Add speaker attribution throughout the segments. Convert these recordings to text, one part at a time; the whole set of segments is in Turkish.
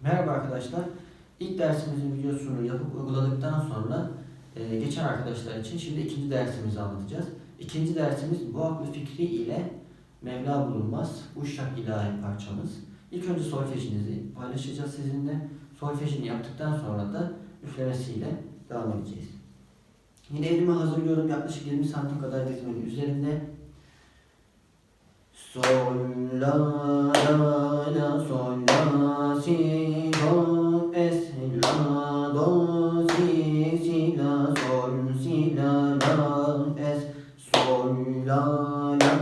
Speaker 1: Merhaba arkadaşlar. İlk dersimizin videosunu yapıp uyguladıktan sonra e, geçen arkadaşlar için şimdi ikinci dersimizi anlatacağız. İkinci dersimiz bu aklı fikri ile Mevla bulunmaz. Uşak ilahi parçamız. İlk önce solfejinizi paylaşacağız sizinle. Solfejini yaptıktan sonra da üflemesiyle devam edeceğiz. Yine elimi hazırlıyorum yaklaşık 20 santim kadar ritmin üzerinde. Sol, la, la, la, sol, si, do, es, la, do, si, si, la, sol, si, la, la, es, sol, la, la,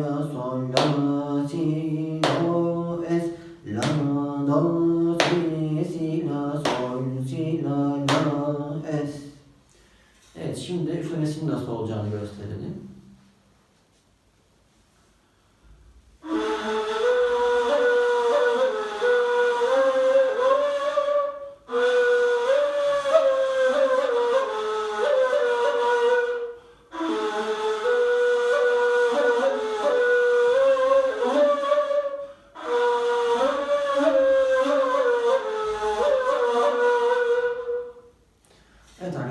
Speaker 1: la, sol, la, si, do, es, la, do, si, si, la, sol, si, la, la, es. Evet, şimdi üflemesinin nasıl olacağını gösterelim.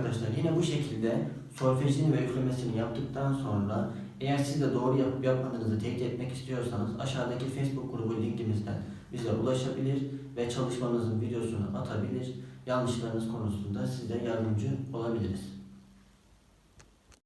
Speaker 1: Arkadaşlar yine bu şekilde solfejini ve üflemesini yaptıktan sonra eğer siz de doğru yapıp yapmadığınızı teyit etmek istiyorsanız aşağıdaki Facebook grubu linkimizden bize ulaşabilir ve çalışmanızın videosunu atabilir. Yanlışlarınız konusunda size yardımcı olabiliriz.